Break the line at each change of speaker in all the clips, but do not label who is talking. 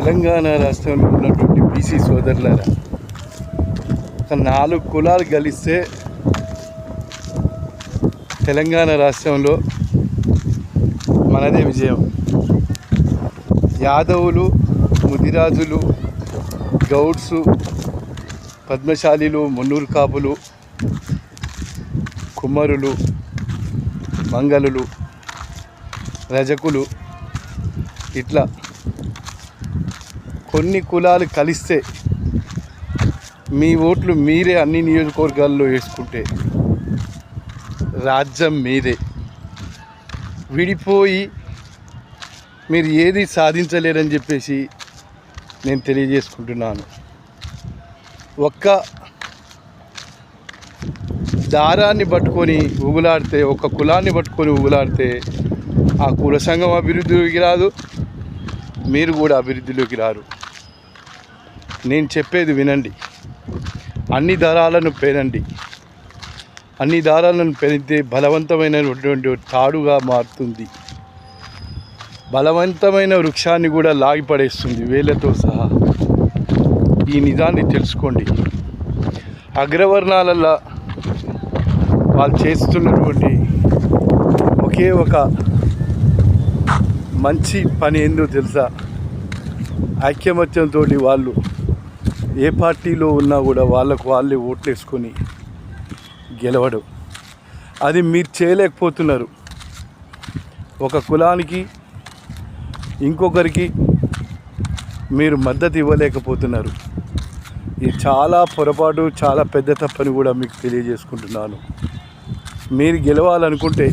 తెలంగాణ రాష్ట్రంలో ఉన్నటువంటి బీసీ సోదరులారా ఒక నాలుగు కులాలు కలిస్తే తెలంగాణ రాష్ట్రంలో మనదే విజయం. యాదవులు ముదిరాజులు గౌడ్స్ పద్మశాలీలు మున్నూరు కాపులు కుమ్మరులు మంగళులు రజకులు ఇట్లా కొన్ని కులాలు కలిస్తే మీ ఓట్లు మీరే అన్ని నియోజకవర్గాల్లో వేసుకుంటే రాజ్యం మీదే. విడిపోయి మీరు ఏది సాధించలేరని చెప్పేసి నేను తెలియజేసుకుంటున్నాను. ఒక్క దారాన్ని పట్టుకొని ఊగులాడితే ఒక కులాన్ని పట్టుకొని ఊగులాడితే ఆ కుల సంఘం అభివృద్ధిలోకి రాదు మీరు కూడా అభివృద్ధిలోకి రారు. నేను చెప్పేది వినండి. అన్ని దారాలను పేరండి అన్ని దారాలను పెరిగితే బలవంతమైనటువంటి తాడుగా మారుతుంది. బలవంతమైన వృక్షాన్ని కూడా లాగిపడేస్తుంది వేళ్ళతో సహా. ఈ నిజాన్ని తెలుసుకోండి. అగ్రవర్ణాలలో వాళ్ళు చేస్తున్నటువంటి ఒకే ఒక మంచి పని ఏందో తెలుసా? ఐక్యమత్యంతో వాళ్ళు ఏ పార్టీలో ఉన్నా కూడా వాళ్ళకు వాళ్ళే ఓట్లేసుకొని గెలవడం. అది మీరు చేయలేకపోతున్నారు. ఒక కులానికి ఇంకొకరికి మీరు మద్దతు ఇవ్వలేకపోతున్నారు. ఇది చాలా పొరపాటు చాలా పెద్ద తప్పని కూడా మీకు తెలియజేసుకుంటున్నాను. మీరు గెలవాలనుకుంటే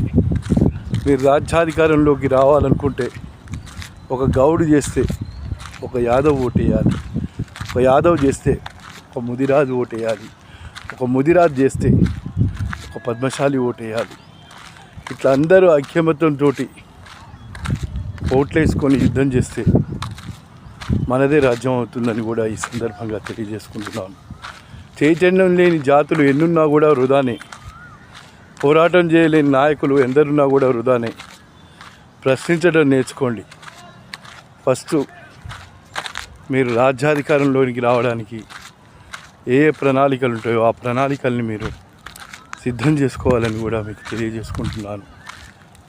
మీరు రాజ్యాధికారంలోకి రావాలనుకుంటే ఒక గౌడు చేస్తే ఒక యాదవ్ ఓటేయాలి ఒక యాదవ్ చేస్తే ఒక ముదిరాజు ఓటేయాలి. ఒక ముదిరాజు చేస్తే ఒక పద్మశాలి ఓటేయాలి. ఇట్లా అందరూ ఐక్యమత్యంతో ఓట్లేసుకొని యుద్ధం చేస్తే మనదే రాజ్యం అవుతుందని కూడా ఈ సందర్భంగా తెలియజేసుకుంటున్నాను. చైతన్యం లేని జాతులు ఎన్నున్నా కూడా వృధానే. పోరాటం చేయలేని నాయకులు ఎందరున్నా కూడా వృధానే. ప్రశ్నించడం నేర్చుకోండి. ఫస్ట్ మీరు రాజ్యాధికారంలోనికి రావడానికి ఏ ఏ ప్రణాళికలు ఉంటాయో ఆ ప్రణాళికల్ని మీరు సిద్ధం చేసుకోవాలని కూడా మీకు తెలియజేసుకుంటున్నాను.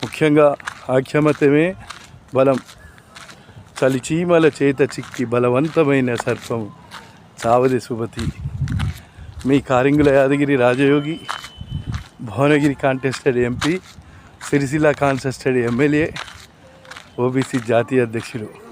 ముఖ్యంగా ఆఖ్యమతమే బలం. చలిచీమల చేత చిక్కి బలవంతమైన సర్పం చావది సుభతి మీ Karingula Yadagiri Rajayogi Bhuvanagiri contested MP Sircilla contested MLA OBC జాతీయ అధ్యక్షుడు